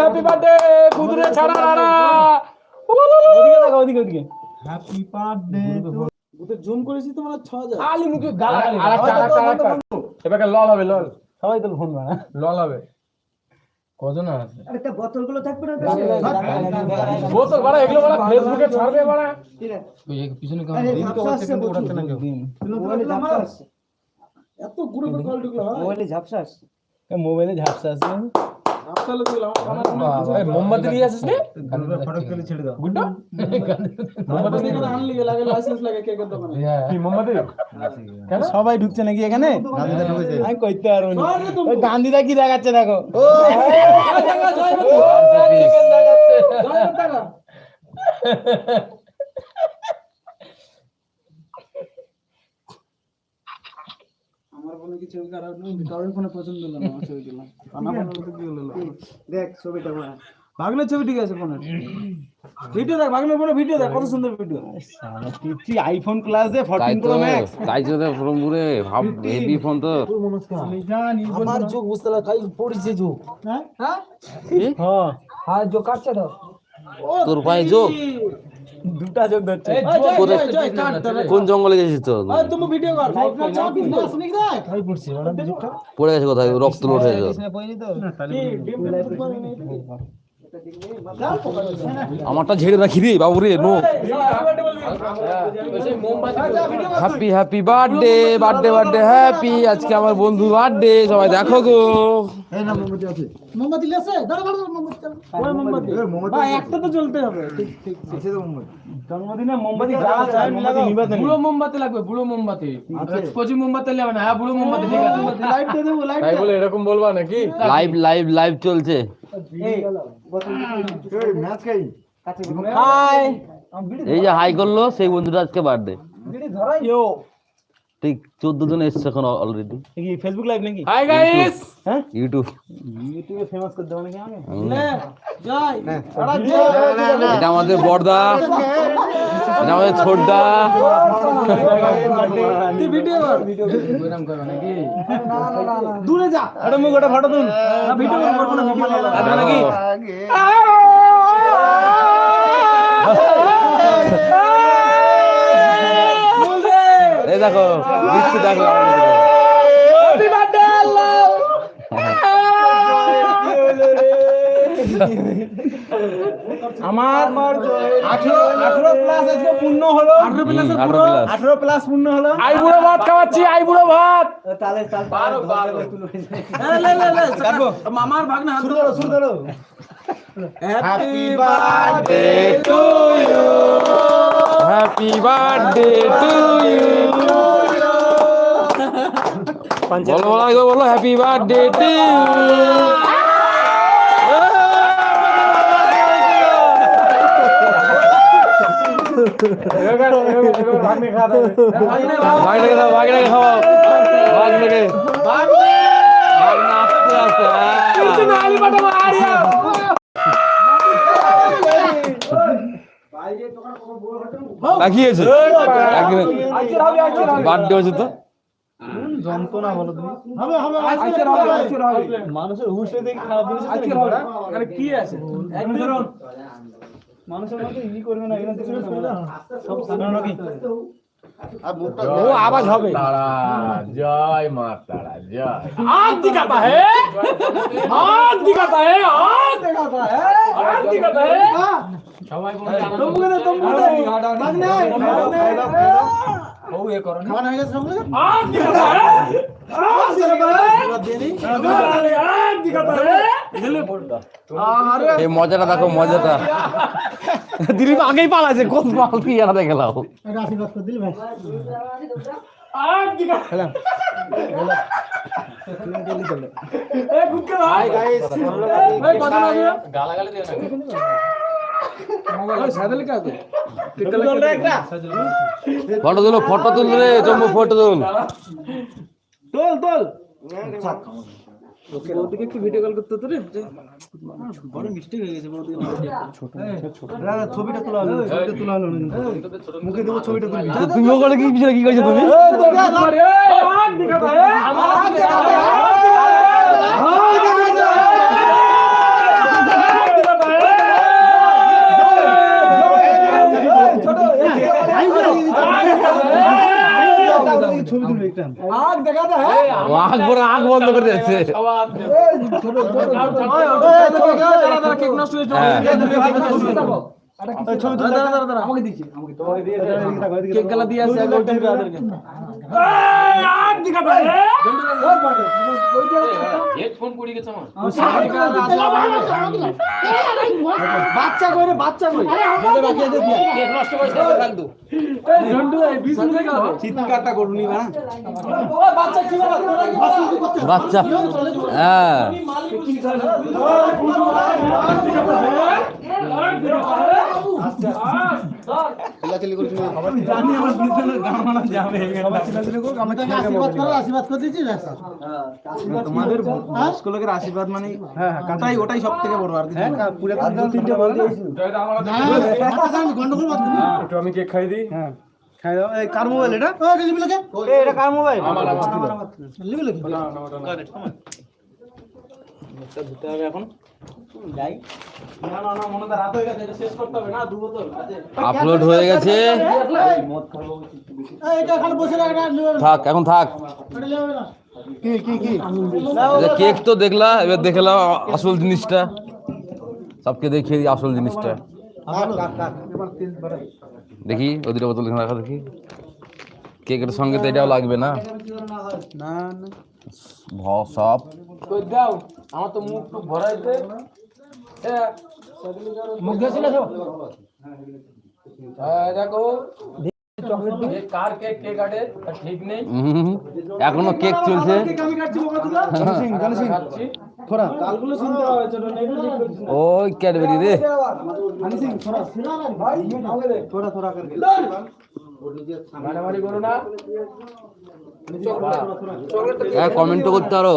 Happy birthday কুদরে ছাড়া রাড়া ওদিকে ওদিকে ওদিকে। হ্যাপি বার্থডে ওতে জুম করেছি তো মানে 6000 খালি মুখে গাল আর একটা এবারে লল হবে লল। সবাই তো ফোন মারা লল হবে। কজন আছে? আরে তা বোতলগুলো থাকবে না? বোতল বাড়া এগুলো বাড়া ফেসবুকে ছাড়বে বাড়া। পিছনে ঝাপসা আসছে প্রচুর। মোবাইলে ঝাপসা আসছে। এত গ্রুপে কল ঢুকলো হয়। ঝাপসা আসছে। মোবাইলে ঝাপসা আছে মোমবাতি নিয়ে আসিস নি ছেড়ে দাও গুড্ডু মোমবাতি আনলি লাগে লাইসেন্স লাগে কেকের দোকানে কি মোমবাতি সবাই ঢুকছে নাকি এখানে। আমি কইতে পারব না ওই গান্ধীদা কি দেখাচ্ছে দেখো কি ছবি কারোর কারোর ফোনে পছন্দ হলো না ছবি দিলাম আমার ফোনে কি হলো দেখ ছবিটা মার ভাগলের ছবি ঠিক আছে ফোনে ভিডিও দেখ ভাগলের ফোনে ভিডিও দেখ কত সুন্দর ভিডিও। তুই আইফোন প্লাস দে 14 প্রো ম্যাক্স তাই তো ভাব ফোন তো। আমার চোখ বুঝতে লাগে খাই পড়িছে চোখ হ্যাঁ? হ্যাঁ? হ্যাঁ। কাটছে তোর পায়ে যোগ। দুটা চোখ ধরছে। কোন জঙ্গলে গেছিস তো? তুমি ভিডিও কর পড়ে গেছে কোথায়? রক্ত লোট হয়ে গেল আমারটা ঝেড়ে রাখি রে বাবু রে no. Happy happy birthday birthday birthday happy আজকে আমার বন্ধু বার্থডে সবাই দেখো গো। এই না মোমবাতি আছে মোমবাতি লেছে দাঁড়া দাঁড়া মোমবাতি চালা। ওই মোমবাতি এই মোমবাতি ভাই একটা তো জ্বলতে হবে ঠিক ঠিক আছে তো মোমবাতি জন্মদিনে মোমবাতি জ্বালা চাই মোমবাতি নিবাতে বুড়ো মোমবাতি লাগবে বুড়ো মোমবাতি। কচি মোমবাতি নেবে না হ্যাঁ বুড়ো মোমবাতি ঠিক আছে। লাইট দিয়ে দেবো লাইট তাই বলে এরকম বলবা নাকি? লাইভ লাইভ লাইভ চলছে। এই যে হাই করল সেই বন্ধুটা আজকে বার্থডে। ইয়ো। ঠিক চোদ্দ জন এসছে এখন অলরেডি কি ফেসবুক লাইভ নাকি হাই গাইস হ্যাঁ ইউটিউব ইউটিউবে ফেমাস করে দেবো নাকি আমাকে হুম। যাই এটা আমাদের বড়দা এটা আমাদের ছোটদা তুই ভিডিও করবে নাকি দূরে যা আরে মুখ ওটা ফটো তুল ভিডিও করব না নাকি এই দেখো বৃষ্টি দেখো হ্যাপি আমার আঠারো আঠারো প্লাস আজকে পূর্ণ হলো। আঠারো প্লাস হুম, 18 plus। আঠারো প্লাস পূর্ণ হলো। আই বুড়ো ভাত খাওয়াচ্ছি আই বুড়ো ভাত। কাটবো মামার ভাগ না শুরু করো শুরু করো happy birthday to you happy birthday to you বলো বলো আগে বলো হ্যাপি বার্থডে টু ভাগনাকে দাও ভাগনাকে খাওয়াও ভাগনাকে ভাগনা আস্তে আস্তে হ্যাঁ। তাকিয়েছে বার্থডে হয়েছে তো যন্ত্রণা বলো তুমি। হবে হবে আজকে হবে আজকে হবে। মানুষের হুশে দেখে খারাপ জিনিস আজকে হবে। আরে কি আছে? একদিন মানুষের মধ্যে ই করবে না এখানে কিছু সব সাধারণ নাকি ও আওয়াজ হবে। তারা জয় মা তারা জয়। আজ দিখাতা হে আজ দিখাতা হে আজ দিখাতা হে আজ দিখাতা হে সবাই হয়ে এই মজাটা দেখো মজাটা দিলীপ আগেই পালাছে কোন পাল কি জানাতে গেলাম আশীর্বাদ করে গালাগালি ফটো তুলো ফটো তুল রে চম্বু ফটো তুল তোল তোল ওকে ওদিকে ভিডিও কল করতে তো বড় মিস্টেক হয়ে গেছে বড় ছোট ছোট ছবিটা তোলা হলো ছবিটা তোলা হলো মুখে দেবো ছবিটা তুলবি তো তুমি ওখানে কি পিছনে কি করছ তুমি দিখাতা বন্ধ করে দিয়েছে হ্যাঁ আমাকে আমাকে তোমাকে দিয়ে কেক গালা দিয়ে বাচ্চা করে বাচ্চা করে চিৎকারটা করুনি না বাচ্চা কি বাচ্চা হ্যাঁ জানি আমার বিদ্যালয়ের গান যাবে। সবাই চিল্লাচিল্লি করুক আমরা কি আশীর্বাদ করে দিচ্ছি তোমাদের স্কুলের আশীর্বাদ মানে হ্যাঁ হ্যাঁ ওটাই সব থেকে বড়। আর না। আর দু তিনটে বল। গন্ডগোল বাদ একটু আমি কেক খাই দিই। হ্যাঁ খাই দাও। এই কার মোবাইল এটা? লিবি এটা কার মোবাইল? লিবি লোকে এখন। যাই। আপলোড হয়ে গেছে থাক এখন থাক। যে কেক তো দেখলা এবার দেখলাম আসল জিনিসটা। সবকে দেখিয়ে দিই আসল জিনিসটা। দেখি ওই দুটো বোতল রাখা দেখি। কেকের সঙ্গে তো এটাও লাগবে না। না সব। দাও আমার তো মুখ টুক ভরাইতে এখনও কেক? চলছে। ওই ক্যাডবেরি রে। কমেন্ট হ্যাঁ, করতে পারো।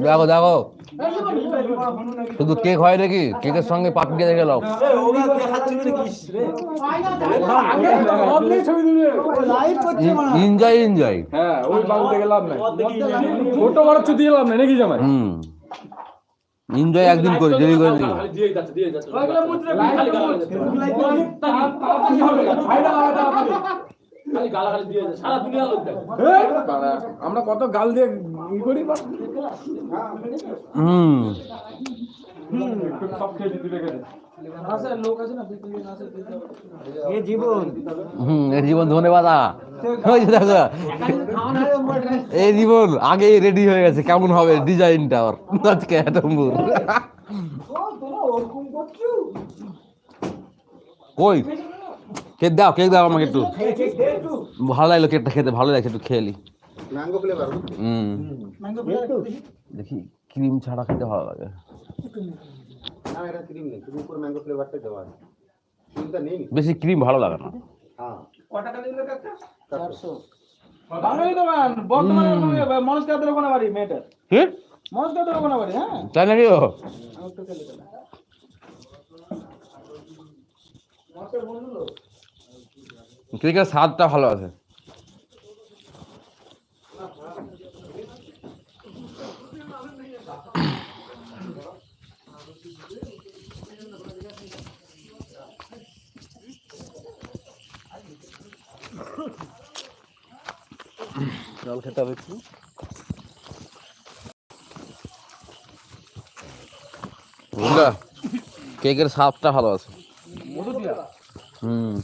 দেখো দেখো শুধু কেক হয় নাকি কেকের সঙ্গে পাপড়ি দেখে গেল এনজয় এনজয় হ্যাঁ ওই বাবুতে গেলাম না ছোট বড় চুদি গেলাম না নাকি জামাই হুম এনজয় একদিন করি দেরি করে দিই আমরা কত গাল দিয়ে ই করি হুম। জীবন। এই ধন্যবাদ। জীবন আগে রেডি হয়ে গেছে কেমন হবে ডিজাইনটা ওর? আজকে কই? কেক দাও কেক দাও আমাকে একটু। ভালো লাগল কেকটা খেতে ভালো লাগছে একটু খেয়ে নি। ম্যাঙ্গো ফ্লেভার হুম। দেখি। ক্রিম ছাড়া খেতে ভালো লাগে। না এটা ক্রিম নেই তুমি উপর ম্যাঙ্গো ফ্লেভারটা দেওয়া আছে। নেই বেশি ক্রিম ভালো লাগে না। হ্যাঁ। বাঙালি দোকান বর্তমানে মনোজ কাদের ওখানে বাড়ি মেয়েটার। কি? মনোজ কাদের ওখানে বাড়ি হ্যাঁ? তাই নাকি ও? কেকের স্বাদটা ভালো আছে। জল খেতে হবে একটু। কেকের স্বাদটা ভালো আছে। হুম।